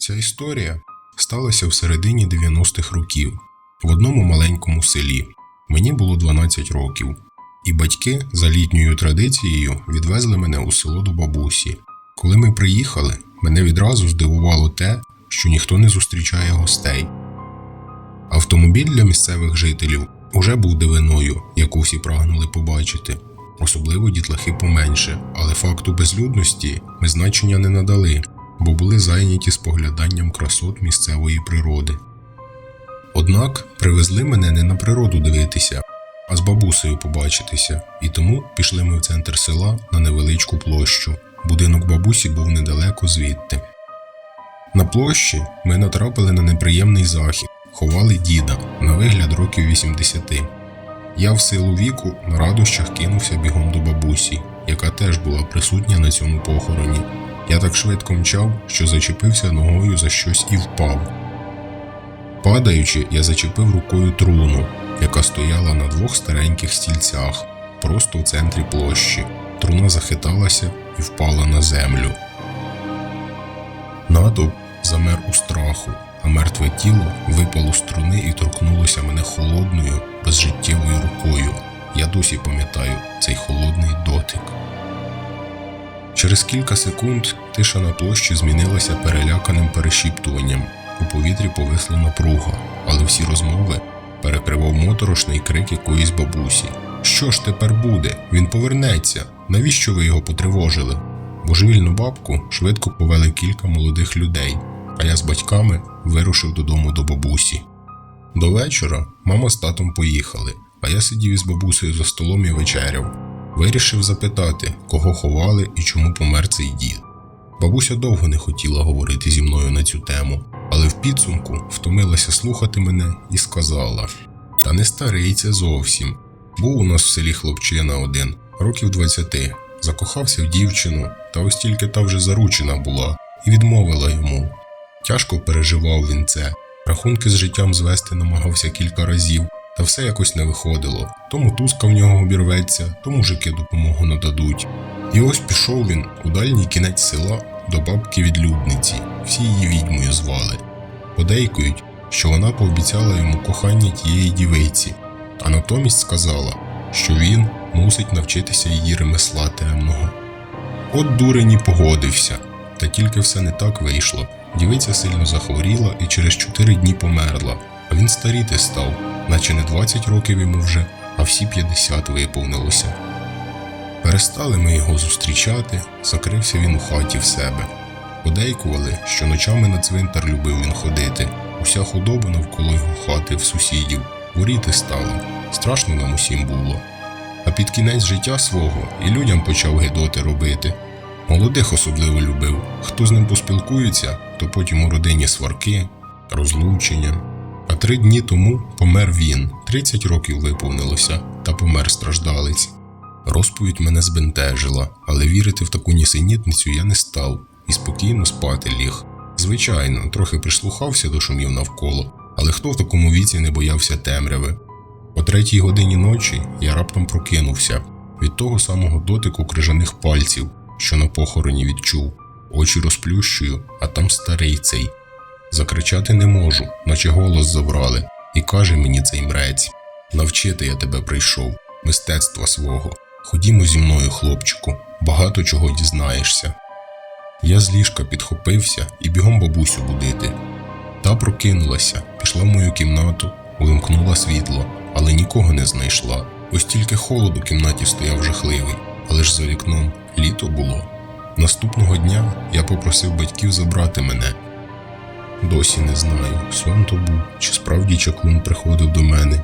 Ця історія сталася в середині 90-х років в одному маленькому селі. Мені було 12 років, і батьки за літньою традицією відвезли мене у село до бабусі. Коли ми приїхали, мене відразу здивувало те, що ніхто не зустрічає гостей. Автомобіль для місцевих жителів уже був дивиною, яку всі прагнули побачити, особливо дітлахи поменше, але факту безлюдності ми значення не надали, бо були зайняті спогляданням красот місцевої природи. Однак привезли мене не на природу дивитися, а з бабусею побачитися, і тому пішли ми в центр села на невеличку площу. Будинок бабусі був недалеко звідти. На площі ми натрапили на неприємний захід, ховали діда на вигляд років 80. Я в силу віку на радощах кинувся бігом до бабусі, яка теж була присутня на цьому похороні. Я так швидко мчав, що зачепився ногою за щось і впав. Падаючи, я зачепив рукою труну, яка стояла на двох стареньких стільцях, просто в центрі площі. Труна захиталася і впала на землю. Натовп замер у страху, а мертве тіло випало з труни і торкнулося мене холодною, безжиттєвою рукою. Я досі пам'ятаю цей холодний дотик. Через кілька секунд тиша на площі змінилася переляканим перешіптуванням. У повітрі повисла напруга, але всі розмови перекривав моторошний крик якоїсь бабусі. Що ж тепер буде? Він повернеться. Навіщо ви його потривожили? Божевільну бабку швидко повели кілька молодих людей, а я з батьками вирушив додому до бабусі. До вечора мама з татом поїхали, а я сидів із бабусею за столом і вечеряв. Вирішив запитати, кого ховали і чому помер цей дід. Бабуся довго не хотіла говорити зі мною на цю тему, але в підсумку втомилася слухати мене і сказала: Та не старий це зовсім. Був у нас в селі хлопчина один, років 20, закохався в дівчину, та ось тільки та вже заручена була і відмовила йому. Тяжко переживав він це, рахунки з життям звести намагався кілька разів, та все якось не виходило. То мотузка в нього обірветься, то мужики допомогу нададуть. І ось пішов він у дальній кінець села до бабки відлюдниці, всі її відьмою звали. Подейкують, що вона пообіцяла йому кохання тієї дівиці, а натомість сказала, що він мусить навчитися її ремесла темного. От дурень погодився, та тільки все не так вийшло. Дівиця сильно захворіла і через чотири дні померла, він старіти став, наче не 20 років йому вже, а всі 50 виповнилося. Перестали ми його зустрічати, закрився він у хаті в себе. Подейкували, що ночами на цвинтар любив він ходити. Уся худоба навколо його хати в сусідів. Горіти стало, страшно нам усім було. А під кінець життя свого і людям почав гидоти робити. Молодих особливо любив. Хто з ним поспілкується, то потім у родині сварки, розлучення. А три дні тому помер він, 30 років виповнилося, та помер страждалець. Розповідь мене збентежила, але вірити в таку нісенітницю я не став і спокійно спати ліг. Звичайно, трохи прислухався до шумів навколо, але хто в такому віці не боявся темряви? О третій годині ночі я раптом прокинувся від того самого дотику крижаних пальців, що на похороні відчув. Очі розплющую, а там старий цей. Закричати не можу, наче голос забрали, і каже мені цей мрець: Навчити я тебе прийшов, мистецтва свого. Ходімо зі мною, хлопчику, багато чого дізнаєшся. Я з ліжка підхопився і бігом бабусю будити. Та прокинулася, пішла в мою кімнату, увімкнула світло, але нікого не знайшла. Ось тільки холод у кімнаті стояв жахливий, але ж за вікном літо було. Наступного дня я попросив батьків забрати мене. Досі не знаю, сон то був, чи справді чаклун приходив до мене,